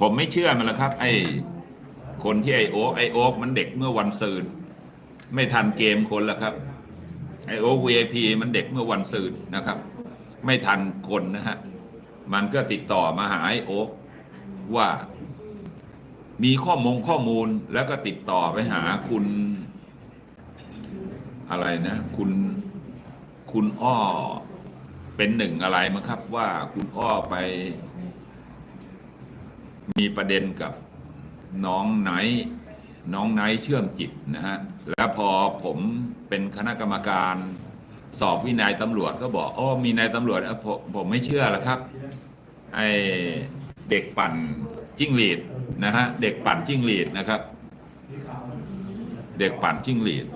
ผมไม่เชื่อมันแล้วครับ ไอ้คนที่ไอโอ๊กไอโอ๊กมันเด็กเมื่อวันซืนไม่ทันเกมคนแล้วครับไอโอ๊ก VIP มันเด็กเมื่อวันซืนนะครับ ไม่ทันคนนะฮะมันก็ติดต่อมาหาไอโอ๊กว่ามีข้อมงข้อมูลแล้วก็ติดต่อไปหาคุณ อะไรนะ คุณคุณอ้อเป็นหนึ่งอะไรมั้งครับว่าคุณอ้อไป มีประเด็นกับน้องไนท์น้องไนท์เชื่อมจิตนะฮะ แล้วพอผมเป็นคณะกรรมการสอบวินัยตำรวจก็บอกอ๋อมีนายตำรวจอ้อผมผมไม่เชื่อแล้วครับ ไอเด็กปั่นจิ้งหรีดนะฮะ เด็กปั่นจิ้งหรีดนะครับ เด็กปั่นจิ้งหรีด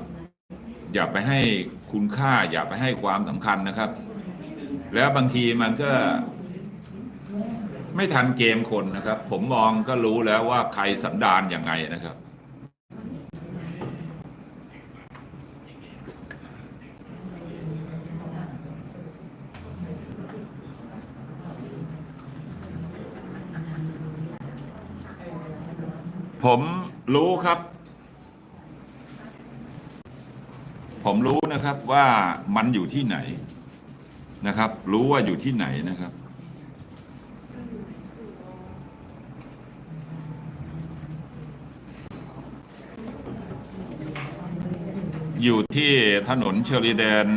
อย่าไปให้คุณค่าอย่าไปให้ความสำคัญนะครับ แล้วบางทีมันก็ ไม่ทันเกมคนนะครับ ผมมองก็รู้แล้วว่าใครสันดานยังไงนะครับ ผมรู้ครับ ผมรู้นะครับว่ามันอยู่ที่ไหนนะครับ รู้ว่าอยู่ที่ไหนนะครับ อยู่ที่ถนนเชอริเดน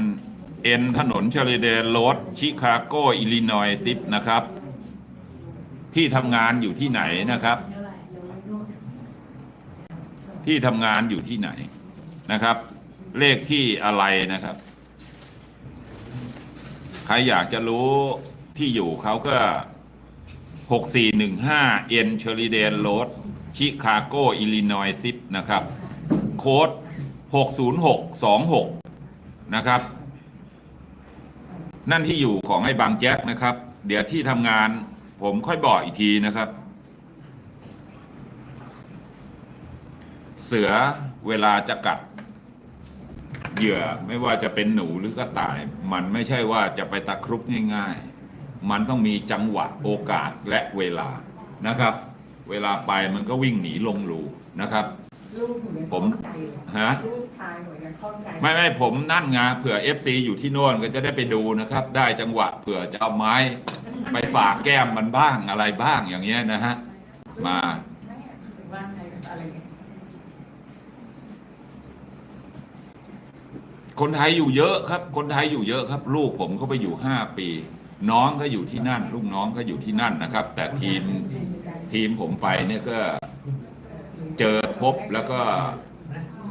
เอ็นถนนเชอริเดนโรดชิคาโกอิลลินอยซิปนะครับ ที่ทำงานอยู่ที่ไหนนะครับ ที่ทำงานอยู่ที่ไหนนะครับ เลขที่อะไรนะครับ ใครอยากจะรู้ที่อยู่เขาก็ 6415 เอ็นเชอริเดนโรดชิคาโกอิลลินอยซิปนะครับ โค้ด 60626 นะครับ นั่นที่อยู่ของไอ้บางแจ็คนะครับ เดี๋ยวที่ทำงานผมค่อยบอกอีกทีนะครับ เสือเวลาจะกัดเหยื่อไม่ว่าจะเป็นหนูหรือกระต่าย มันไม่ใช่ว่าจะไปตะครุบง่ายๆ มันต้องมีจังหวะโอกาสและเวลานะครับ เวลาไปมันก็วิ่งหนีลงรูนะครับ ลูกหนูยังผมเข้าใจเลยฮะลูกชายหนูยังเข้าใจไม่ไม่ผมนั่นไงเผื่อ FC อยู่ที่โน่นก็จะได้ไปดูนะครับ ได้จังหวะเผื่อจะเอาไม้ไปฝากแก้มมันบ้างอะไรบ้างอย่างเงี้ยนะฮะ มาแม่ถึงว่าไงอะไรเงี้ยคนไทยอยู่เยอะครับ คนไทยอยู่เยอะครับ ลูกผมก็ไปอยู่ห้าปี น้องก็อยู่ที่นั่น ลูกน้องก็อยู่ที่นั่นนะครับ แต่ทีมทีมผมไปเนี่ยก็ เจอพบแล้วก็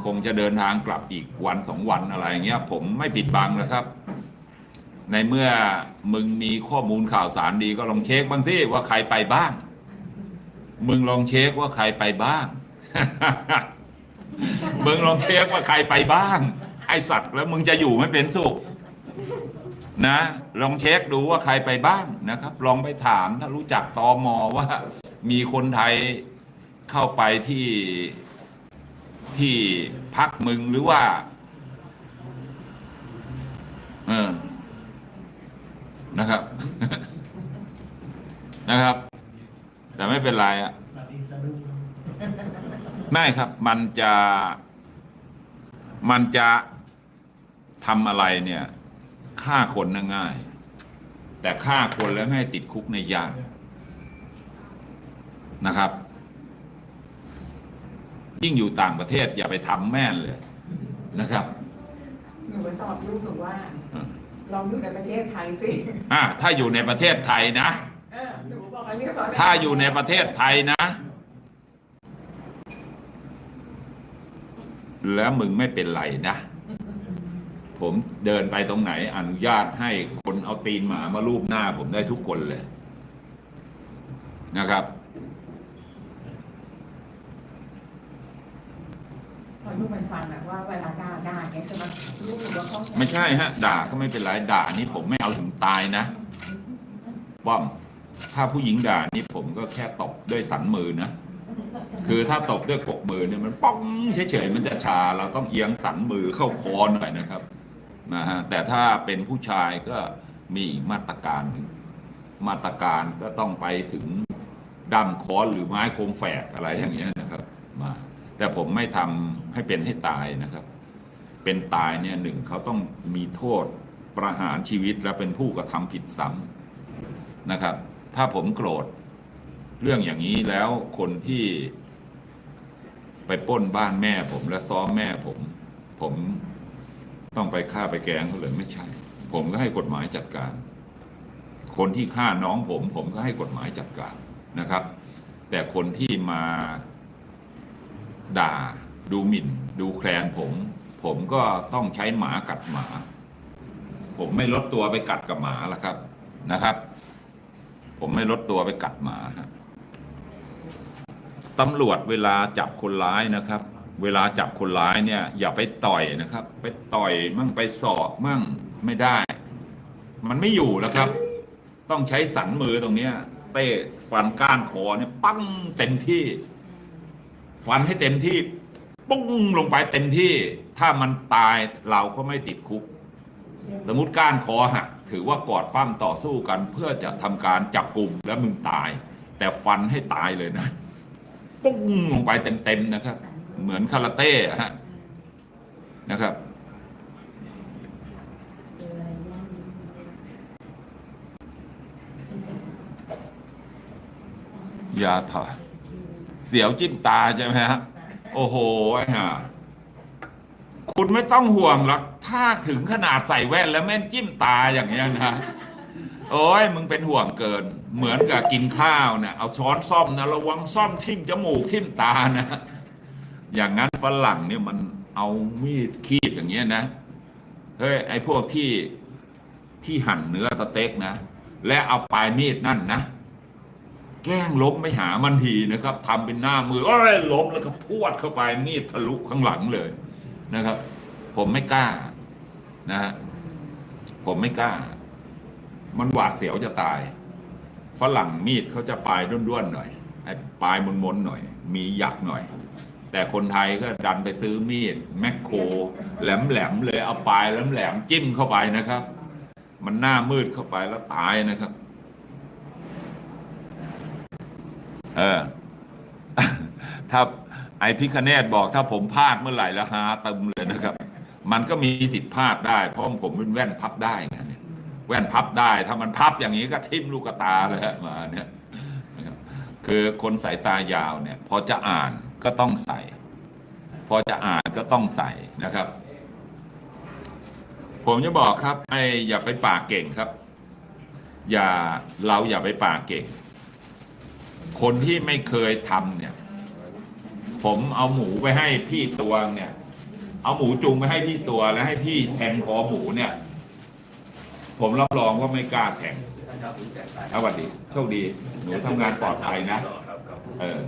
คงจะเดินทางกลับอีกวันสองวันอะไรอย่างเงี้ยผมไม่ปิดบังนะครับ ในเมื่อมึงมีข้อมูลข่าวสารดีก็ลองเช็คบ้างสิว่าใครไปบ้าง มึงลองเช็คว่าใครไปบ้าง มึงลองเช็คว่าใครไปบ้าง ไอสัตว์แล้วมึงจะอยู่ไม่เป็นสุขนะลองเช็คดูว่าใครไปบ้างนะครับ ลองไปถามถ้ารู้จักตอมอว่า มีคนไทย เข้าไปที่ที่พักมึงหรือว่า เออนะครับ นะครับ แต่ไม่เป็นไรอะไม่ครับ มันจะ มันจะทำอะไรเนี่ยฆ่าคนน่ะง่าย แต่ฆ่าคนแล้วไม่ให้ติดคุกในยยากนะครับ ยิ่งอยู่ต่างประเทศ อย่าไปทำแม่นเลยนะครับหนูไปตอบลูกหนูว่าอ่าลองอยู่ในประเทศไทยสิอ่าถ้าอยู่ในประเทศไทยนะเออหนูบอกอันนี้ก็สอนถ้าอยู่ในประเทศไทยนะ แล้วมึงไม่เป็นไรนะ ผมเดินไปตรงไหนอนุญาตให้คนเอาตีนหมามาลูบหน้าผมได้ทุกคนเลยนะครับ ลูกมันฟังอะว่าเวลาด่าด่าไงใช่ไหมลูกหนูก็เข้าใจไม่ใช่ฮะ ด่าก็ไม่เป็นไรด่านี่ผมไม่เอาถึงตายนะป้อม ถ้าผู้หญิงด่านี่ผมก็แค่ตบด้วยสันมือนะคือถ้าตบด้วยกกมือเนี่ยมันป้องเฉยๆมันจะชาเราต้องเอียงสันมือเข้าคอหน่อยนะครับนะฮะแต่ถ้าเป็นผู้ชายก็มีมาตรการมาตรการก็ต้องไปถึงด้ามค้อนหรือไม้โคมแฝกอะไรอย่างเงี้ยนะครับ มา แต่ผมไม่ทำให้เป็นให้ตายนะครับ เป็นตายเนี่ยหนึ่งเขาต้องมีโทษประหารชีวิตและเป็นผู้กระทำผิดซ้ำนะครับ ถ้าผมโกรธเรื่องอย่างนี้แล้วคนที่ไปป้นบ้านแม่ผมและซ้อมแม่ผม ผมต้องไปฆ่าไปแกงเขาเลยไม่ใช่ ผมก็ให้กฎหมายจัดการ คนที่ฆ่าน้องผม ผมก็ให้กฎหมายจัดการนะครับ แต่คนที่มา ด่า ดูหมิ่น ดูแคลนผม ผมก็ต้องใช้หมากัดหมา ผมไม่ลดตัวไปกัดกับหมาละครับนะครับ ผมไม่ลดตัวไปกัดหมาตำรวจเวลาจับคนร้ายนะครับ เวลาจับคนร้ายเนี่ย อย่าไปต่อยนะครับ ไปต่อยมั่งไปสอกมั่งไม่ได้ มันไม่อยู่แล้วครับ ต้องใช้สันมือตรงเนี้ยเตะฟันก้านคอเนี่ยปั้งเต็มที่ ฟันให้เต็มที่ปุ้งลงไปเต็มที่ถ้ามันตายเราก็ไม่ติดคุก สมมติก้านคอหักถือว่ากอดปั้มต่อสู้กัน เพื่อจะทำการจับกลุ่มแล้วมึงตาย แต่ฟันให้ตายเลยนะปุ้งลงไปเต็มๆนะครับ เหมือนคาราเต้อะฮะนะครับยาถอย เสียวจิ้มตาใช่ไหมฮะโอ้โหไอ้ห่าคุณไม่ต้องห่วงหรอกถ้าถึงขนาดใส่แว่นแล้วแม่นจิ้มตาอย่างเงี้ยนะโอ้ยมึงเป็นห่วงเกิน เหมือนกับกินข้าวเนี่ยเอาช้อนซ่อมนะระวังซ่อมทิ่มจมูกทิ่มตานะ อย่างนั้นฝรั่งเนี่ยมันเอามีดคีบอย่างเงี้ยนะเฮ้ยไอ้พวกที่ที่หั่นเนื้อสเต็กนะ และเอาปลายมีดนั่นนะ แกล้งล้มไม่หามันทีนะครับทำเป็นหน้ามือโอ้ยล้มแล้วก็พวดเข้าไปมีดทะลุข้างหลังเลยนะครับ ผมไม่กล้านะฮะผมไม่กล้า มันหวาดเสียวจะตาย ฝรั่งมีดเขาจะปลายด้วนๆหน่อยไอ้ปลายมนๆหน่อย มีหยักหน่อย แต่คนไทยก็ดันไปซื้อมีดแมคโคร แหลมๆเลยเอาปลายแหลมๆจิ้มเข้าไปนะครับ มันหน้ามืดเข้าไปแล้วตายนะครับ เออ ถ้าไอพิคเนตบอกถ้าผมพลาดเมื่อไหร่แล้วฮาเต็มเลยนะครับ มันก็มีสิทธิ์พลาดได้ เพราะผมเป็นแว่นพับได้ไงเนี่ยแว่นพับได้ ถ้ามันพับอย่างนี้ก็ทิ่มลูกตาเลยมาเนี่ยนะครับคือคนสายตายาวเนี่ย พอจะอ่านก็ต้องใส่ พอจะอ่านก็ต้องใส่นะครับ ผมจะบอกครับไออย่าไปปากเก่งครับ อย่าเราอย่าไปปากเก่ง คนที่ไม่เคยทำเนี่ย ผมเอาหมูไปให้พี่ตัวเนี่ย เอาหมูจุงไปให้พี่ตัวแล้วให้พี่แทงคอหมูเนี่ย ผมรับรองว่าไม่กล้าแทงสวัสดีโชคดีหนูทำงานปลอดภัยนะ เออ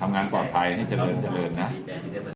ทำงานปลอดภัยให้เจริญเจริญนะ